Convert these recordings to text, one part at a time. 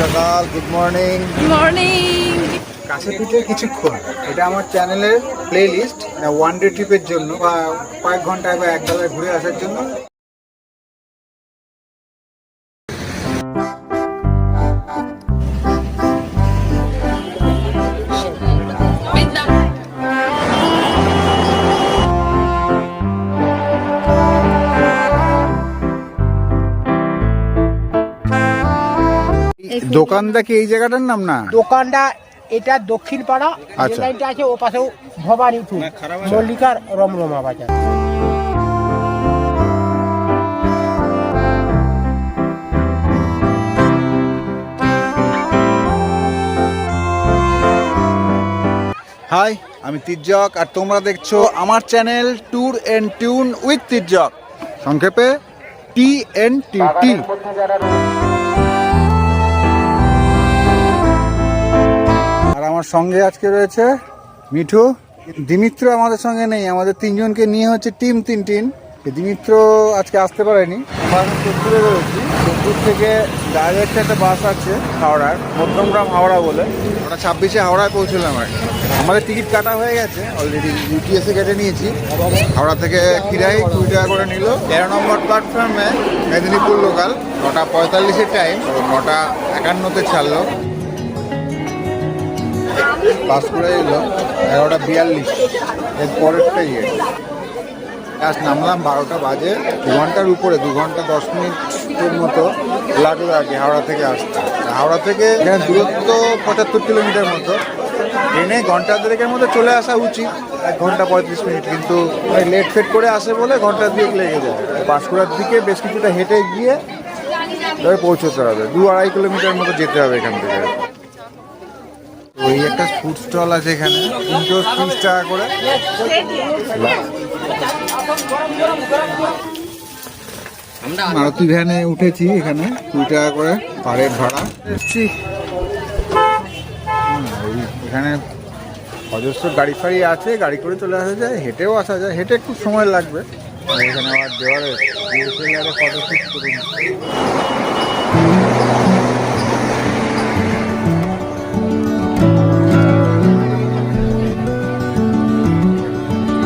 সকাল good morning morning কাছে পিঠে কিছুক্ষণ এটা আমার চ্যানেলের প্লে লিস্ট ওয়ান ডে ট্রিপের জন্য বা কয়েক ঘন্টায় বা এক বেলায় ঘুরে আসার জন্য। দোকানটা কি এই জায়গাটার নাম না? দোকানটা এটা দক্ষিণ পাড়া আচ্ছা। লাইনটা আছে ও পাশেও ভবানীপুর মল্লিকার রমরমা বাজার। হাই আমি তির্যক আর তোমরা দেখছ আমার channel tour and tune with Tirjak. সংক্ষেপে টি এন টি টি আমার সঙ্গে আজকে রয়েছে মিঠু। দিমিত্র আমাদের সঙ্গে নেই, আমাদের তিনজনকে নিয়ে হচ্ছে টিম তিন টিন দিমিত্র আজকে আসতে পারেনি। আমরা এখন রয়েছি। চোখপুর থেকে ডাইরেক্ট একটা বাস আছে হাওড়ার, মধ্যমগ্রাম হাওড়া বলে। আমরা ছাব্বিশে হাওড়ায় পৌঁছলাম আর। আমাদের টিকিট কাটা হয়ে গেছে। অলরেডি ইউটিএসে কেটে নিয়েছি। হাওড়া থেকে খিরাই কুড়ি টাকা করে নিল। তেরো নম্বর প্ল্যাটফর্মে মেদিনীপুর লোকাল নটা পঁয়তাল্লিশের টাইম নটা একান্নতে ছাড়লো। পাস করে এলো এগারোটা বিয়াল্লিশ। এর পরেরটা ইয়ে। জাস্ট নামলাম বারোটা বাজে। দু ঘণ্টার উপরে, দু ঘণ্টা দশ মিনিটের মতো লাগল আর কি হাওড়া থেকে আসতে হাওড়া থেকে এখানে দূরত্ব পঁচাত্তর কিলোমিটার মতো। ট্রেনে ঘণ্টা দেড়েকের মধ্যে চলে আসা উচিত। এক ঘণ্টা পঁয়ত্রিশ মিনিট, কিন্তু লেট ফেট করে আসে বলে ঘণ্টা দুয়েক লেগে যায়। পাঁশকুড়ার দিকে বেশ কিছুটা হেঁটে গিয়ে তবে পৌঁছতে হবে। দু আড়াই কিলোমিটার মতো যেতে হবে এখান থেকে। ওই একটা ফুড স্টল আছে এখানে। তিনশো তিরিশ টাকা করে। মারুতি ভ্যানে উঠেছি এখানে কুড়ি টাকা করে পারের ভাড়া। এসছি এখানে অজস্র গাড়ি ফাড়ি আছে গাড়ি করে চলে আসা যায় হেঁটেও আসা যায়। হেঁটে একটু সময় লাগবে। এখানে আবার দেওয়ারে ফটো শুট করুন।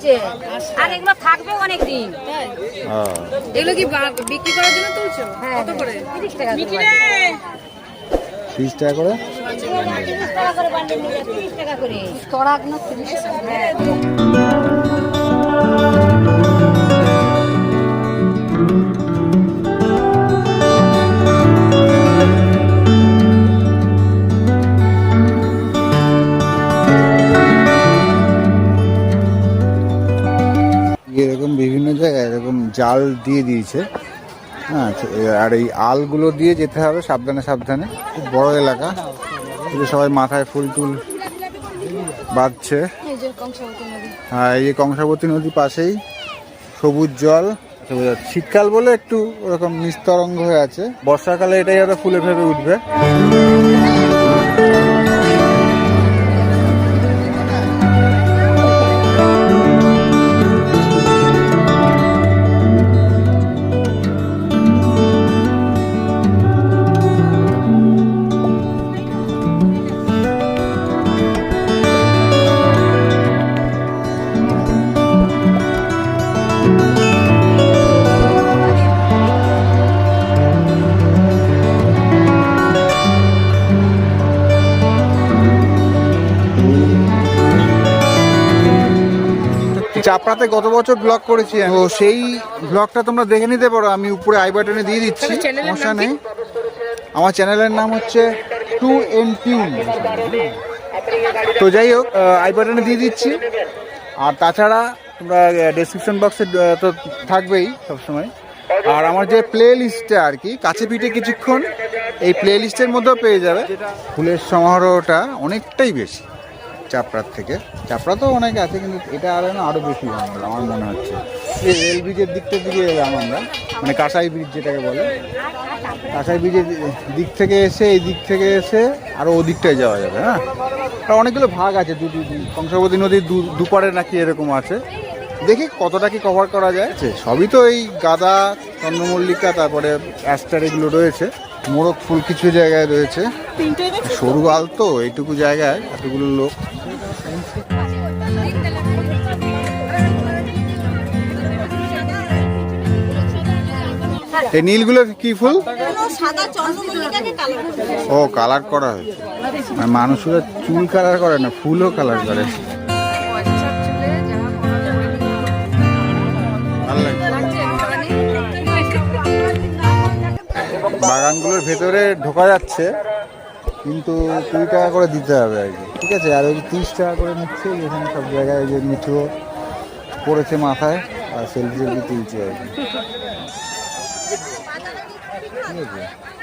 হচ্ছে। আর এগুলো থাকবে অনেক দিন এগুলো কি বিক্রি করার জন্য তুলছো? হ্যাঁ কত করে? তিরিশ টাকা তিরিশ টাকা করে? তিরিশ টাকা করে তিরিশ টাকা করে। তরাগুলো তিরিশ হ্যাঁ। জাল দিয়ে দিয়েছে। হ্যাঁ আর এই আলগুলো দিয়ে যেতে হবে সাবধানে সাবধানে। খুব বড় এলাকা। সবাই মাথায় ফুল টুল বাঁধছে। হ্যাঁ এই যে কংসাবতী নদী পাশেই সবুজ জল। সবুজ জল। শীতকাল বলে একটু ওরকম নিস্তরঙ্গ হয়ে আছে। বর্ষাকালে এটাই হয়তো ফুলে ফেপে উঠবে। চাপড়াতে গত বছর ব্লগ করেছি তো সেই ব্লগটা তোমরা দেখে নিতে পারো আমি উপরে আই বাটনে দিয়ে দিচ্ছি সমস্যা নেই। আমার চ্যানেলের নাম হচ্ছে টু এন টিউন তো যাই হোক আই বাটনে দিয়ে দিচ্ছি। আর তাছাড়া তোমরা ডেসক্রিপশন বক্সে তো থাকবেই সবসময়। আর আমার যে প্লে লিস্টে আর কি কাছে পিঠে কিছুক্ষণ এই প্লে লিস্টের মধ্যেও পেয়ে যাবে। ফুলের সমারোহটা অনেকটাই বেশি। চাপড়ার থেকে। চাপড়া তো অনেক আছে কিন্তু এটা আর না আরও বেশি জঙ্গল আমার মনে হচ্ছে। এই রেল ব্রিজের দিকটার দিকে এলাম আমরা মানে কাঁসাই ব্রিজ যেটাকে বলে। কাঁসাই ব্রিজের দিক থেকে এসে এই দিক থেকে এসে আরও ওদিকটায় যাওয়া যাবে হ্যাঁ? আর অনেকগুলো ভাগ আছে দু কংসাবতী নদীর দু দুপারে নাকি এরকম আছে। দেখি কতটা কি কভার করা যায়। সবই তো এই গাঁদা চন্দ্রমল্লিকা তারপরে অ্যাস্টার এগুলো রয়েছে। মোরগ ফুল কিছু জায়গায় রয়েছে। সরু আল তো এইটুকু জায়গায় এতগুলো লোক। এই নীলগুলো কি ফুল? ও কালার করা হয়েছে। মানে মানুষরা চুল কালার করে না ফুলও কালার করে। বাগানগুলোর ভেতরে ঢোকা যাচ্ছে কিন্তু কুড়ি টাকা করে দিতে হবে আর কি। ঠিক আছে আর ওই তিরিশ টাকা করে নিচ্ছে এখানে সব জায়গায় ওই যে মিঠু পড়েছে মাথায় আর সেলফি সেলফি তুলছে আর কি।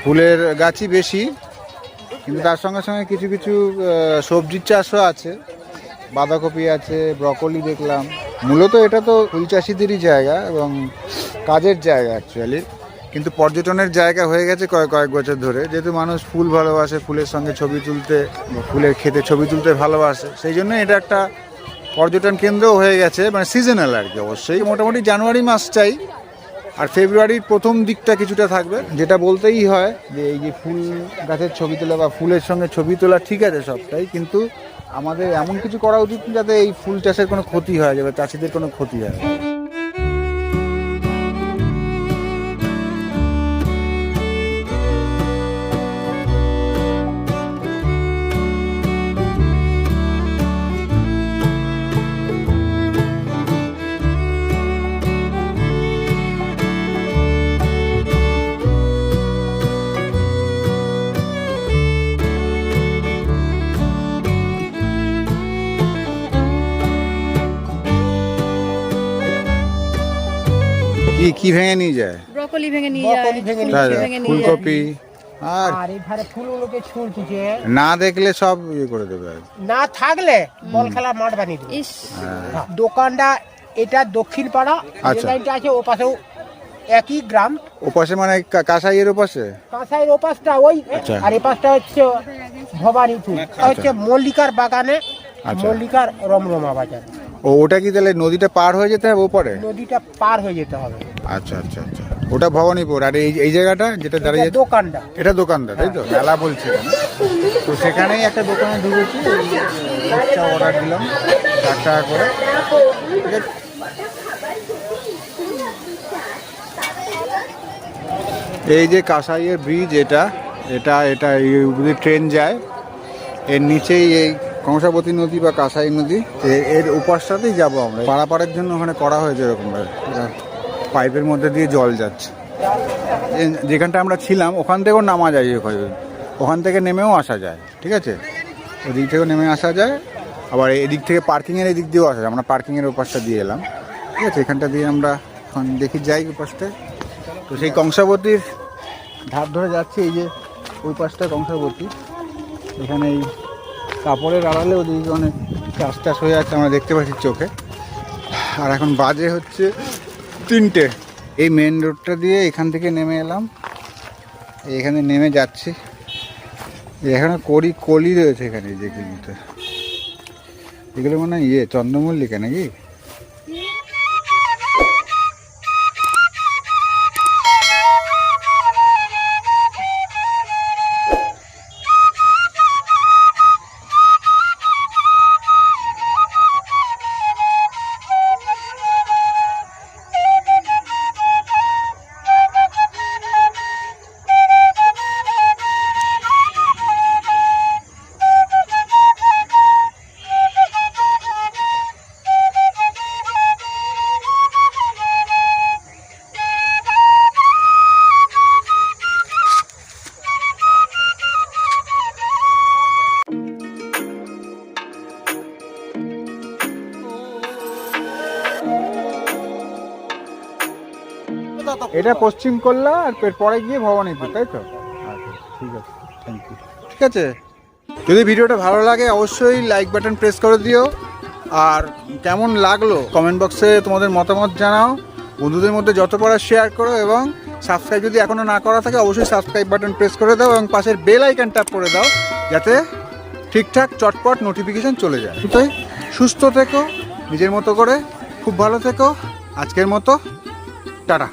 ফুলের গাছই বেশি, কিন্তু তার সঙ্গে সঙ্গে কিছু কিছু সবজির চাষও আছে। বাঁধাকপি আছে, ব্রকলি দেখলাম। মূলত এটা তো ফুল চাষিদেরই জায়গা এবং কাজের জায়গা অ্যাকচুয়ালি কিন্তু পর্যটনের জায়গা হয়ে গেছে কয়েক কয়েক বছর ধরে। যেহেতু মানুষ ফুল ভালোবাসে, ফুলের সঙ্গে ছবি তুলতে, ফুলের খেতে ছবি তুলতে ভালোবাসে, সেই জন্য এটা একটা পর্যটন কেন্দ্রও হয়ে গেছে মানে সিজনাল আর কি অবশ্যই। মোটামুটি জানুয়ারি মাসটাই আর ফেব্রুয়ারির প্রথম দিকটা কিছুটা থাকবে। যেটা বলতেই হয় যে এই যে ফুল গাছের ছবি তোলা বা ফুলের সঙ্গে ছবি তোলা ঠিক আছে সবটাই, কিন্তু আমাদের এমন কিছু করা উচিত যাতে এই ফুল চাষের কোনো ক্ষতি হয় যাবে, চাষিদের কোনো ক্ষতি হয় কি ভেঙে নিয়ে যায়? ব্রকলি ভেঙে নিয়ে যায় ব্রকলি ভেঙে নিয়ে যায়। ফুলকপি। আর আর এধারে ফুলগুলোকে ছুলতেছে না দেখলে সব ইয়ে করে দেবে। না থাকলে বল খেলার মাঠ বানিয়ে দেবে। হ্যাঁ। দোকানটা এটা দক্ষিণ পাড়া যে আচ্ছা। লাইনটা আছে ও পাশেও একই গ্রাম। ওপাশে মানে কা- কাঁসাইয়ের ওপাশে কাঁসাইয়ের ও পাশটা ওই আচ্ছা। আর এ পাশটা হচ্ছে ভবানীপুর। আর হচ্ছে মল্লিকার বাগানে আচ্ছা। মল্লিকার রমরমা বাজার। ও ওটা কি তাহলে নদীটা পার হয়ে যেতে হবে ওপরে? নদীটা পার হয়ে যেতে হবে। আচ্ছা আচ্ছা আচ্ছা। ওটা ভবানীপুর। আর এই এই জায়গাটা যেটা দাঁড়িয়ে দোকানটা। এটা দোকানদার তাই তো? মেলা বলছে তো সেখানেই একটা দোকানে ঢুকেছি একটা অর্ডার দিলাম চার টাকা করে। ঠিক আছে? এই যে কাঁসাইয়ের ব্রিজ এটা এটা এটা এই ট্রেন যায় এর নিচেই এই কংসাবতী নদী বা কাঁসাই নদী এর উপাসটাতেই যাব আমরা। পারাপারের জন্য ওখানে করা হয়েছে এরকম পাইপের মধ্যে দিয়ে জল যাচ্ছে। যেখানটা আমরা ছিলাম, ওখান থেকেও নামা যায় ওখানে থেকে নেমেও আসা যায়, ঠিক আছে? ওদিক থেকেও নেমে আসা যায়, আবার এদিক থেকে পার্কিংয়ের এদিক দিয়েও আসা যায়। আমরা পার্কিংয়ের ওপাশটা দিয়ে এলাম, ঠিক আছে? এখানটা দিয়ে আমরা এখন দেখি যাই ওপাশটায় তো সেই কংসাবতীর ধার ধরে যাচ্ছে, এই যে ওই পাশটা কংসাবতী। এখানে এই কাপড়ের আড়ালে ওদিকে অনেক চাষ টাস হয়ে যাচ্ছে আমরা দেখতে পাচ্ছি চোখে। আর এখন বাজে হচ্ছে তিনটে। এই মেন রোডটা দিয়ে এখান থেকে নেমে এলাম। এখানে নেমে যাচ্ছি। এখানে করি, কলি রয়েছে এখানে যে কিন্তু এগুলো মানে ইয়ে চন্দ্রমল্লিকা নাকি? এটা পশ্চিম কল্যা আর এর পরে গিয়ে ভবানীপুর তাই তো? আচ্ছা ঠিক আছে থ্যাংক ইউ ঠিক আছে? যদি ভিডিওটা ভালো লাগে অবশ্যই লাইক বাটন প্রেস করে দিও। আর কেমন লাগল কমেন্ট বক্সে তোমাদের মতামত জানাও। বন্ধুদের মধ্যে যত পারা শেয়ার করো এবং সাবস্ক্রাইব যদি এখনও না করা থাকে অবশ্যই সাবস্ক্রাইব বাটন প্রেস করে দাও এবং পাশের বেল আইকন ট্যাপ করে দাও যাতে ঠিকঠাক চটপট নোটিফিকেশন চলে যায়। তাই সুস্থ থেকো নিজের মতো করে খুব ভালো থেকো। আজকের মতো টাটা।